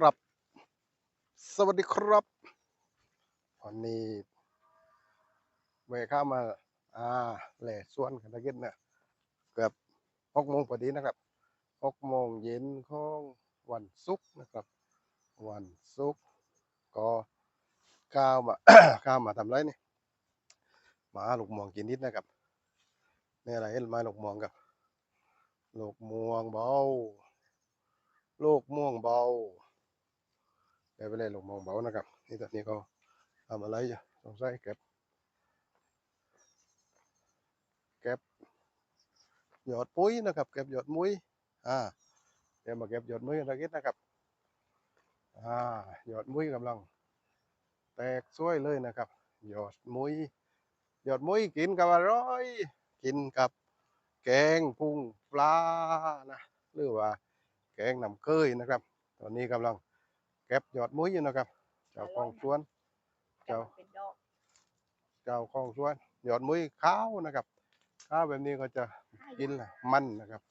ครับ สวัสดีครับวันนี้เวเข้ามา อ่าแหล่ส่วนกันตะกี้เนี่ยเกือบหกโมงพอดีนะครับหกโมงเย็นของวันศุกร์นะครับ วันศุกร์ก็ก้าวมาก้าวมาทำไรนี่มาหลูกมวงกินนิดนะครับนี่อะไรเห็นไหลูกมวงกับลูกมวงเบาลูก ไปเลยลูกม่วงเบานะครับ นี่ตอนนี้ก็ทำอะไรอยู่สงสัยเก็บ เก็บหยอดปุ๋ยนะครับ เก็บหยอดมุ้ยอ่าเดี๋ยวมาเก็บหยอดมุ้ยนะกี้นะครับอ่าหยอดมุ้ยกำลัง แตกสวยเลยนะครับหยอดมุ้ยหยอดมุ้ยกินกับอร่อย กินกับแกงพุงปลานะหรือว่าแกงน้ำเคยนะครับ ตอนนี้กำลัง เก็บยอดมุ้ยอยู่นะครับ เจ้าของสวนแต่มันเป็นดอกเจ้าของสวน ยอดมุ้ยขาวนะครับขาวแบบนี้ก็จะกินแหละมันนะครับ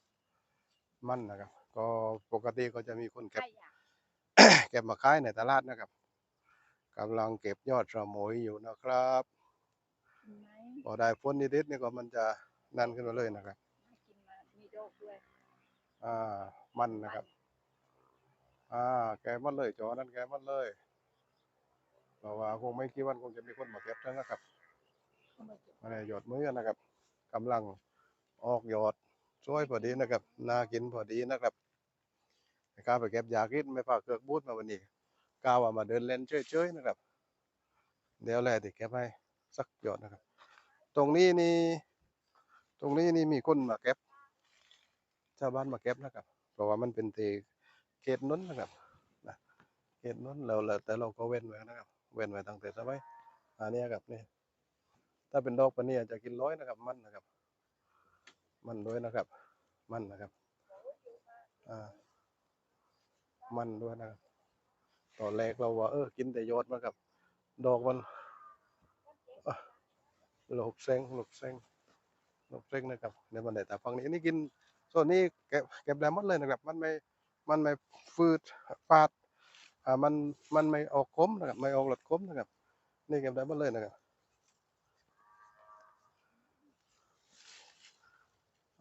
มันนะครับ ก็ปกติก็จะมีคนเก็บใช่อะเก็บมาขายในตลาดนะครับกำลังเก็บยอดสมอยอยู่นะครับกินไหมพอได้ฝนนิดๆนี่ก็มันจะนั่นขึ้นมาเลยนะครับน่ากินมามีดอกด้วยอ่า มันนะครับ อ่า แกมันเลยจอนั้นแกมันเลยเพราะว่าคงไม่กี่วันคงจะมีคนมาเก็บแล้วนะครับอามาเก็บมาในหยอดมือนะครับกำลังออกหยอดช่วยพอดีนะครับน่ากินพอดีนะครับกล้าไปเก็บยากินไม่พาเกือกบูดมาวันนี้กล้าว่ามาเดินเล่นเฉยๆนะครับ เดี๋ยวแลติเก็บให้สักหยอดนะครับ ตรงนี้นี่ตรงนี้นี่มีคนมาเก็บชาวบ้านมาเก็บนะครับ เพราะว่ามันเป็นที่ เขตนนนะครับนะเขตนนเราแต่เราก็เว้นไว้นะครับ เว้นไว้ตั้งแต่สมัยอันนี้ครับนี่ถ้าเป็นดอกปนนี้จะกินร้อยนะครับ มันนะครับ มันด้วยนะครับ มันนะครับอ่ามันด้วยนะครับตอนแรกเราว่าเออกินแต่ยอดมันครับ ดอกมันหลกเซงหลกเซงหลกเซงนะครับเดี๋ยวมันได้แต่ฟังนี้นนี่กินส่วนนี้เก็บเก็บได้หมดเลยนะครับ มันไม่ มันไม่ฟืดฟาดอ่ามันมันไม่ออกคมนะครับไม่ออกหลดคมนะครับ นี่เก็บได้หมดเลยนะครับ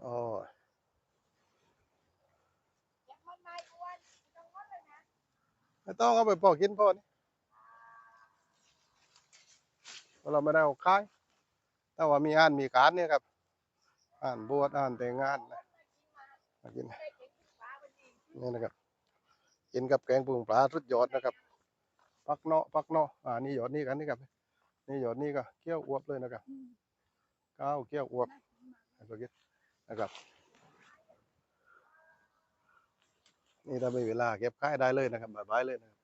อ๋อเก็บมันไม่อ้วนไม่ต้องเลยนะไม่ต้อาไปปอกกินพอนี่เราไม่ได้เอาขายถ้าว่ามีอ่านมีการเนี่ยครับ อ่านบวชอ่านแต่งงานนะกิน นนี้นี่นะครับกินกับแกงปรุงปลาสุดยอดนะครับปักเนาะปักเนาะอ่านี่หยอดนี่กันนี่ครับ นี่หยอดนี่ก็เคี่ยวอวบเลยนะครับก้าวเคี่ยวอวบให้ไปกินนะครับ นี่ถ้าไม่มีเวลาเก็บค่ายได้เลยนะครับบายๆเลยนะครับ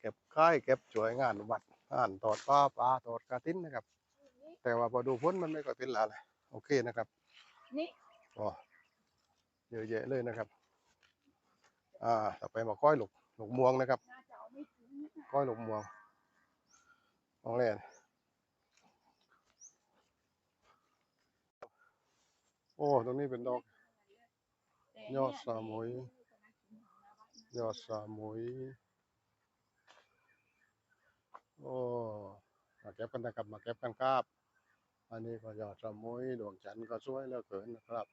เก็บค่ายเก็บช่วยงานวัดอ่านตอดปลาปลาตอดกระตินนะครับ แต่ว่าพอดูพ้นมันไม่ค่อยเป็นหลาเลยโอเคนะครับนี่อ๋อเยอะแยะเลยนะครับ อ่าต่อไปมาก้อยหลกหลกม่วงนะครับน่าจะเอาไม่ถึงนะก้อยหลกม่วงมองแรกโอ้ตรงนี้เป็นดอกแต่ยอดสามุยยอดสามุยโอ้มาเก็บกันนะครับมาเก็บกันครับ อันนี้ก็ยอดสามุยดวงจันทร์ก็สวยเหลือเกินนะครับ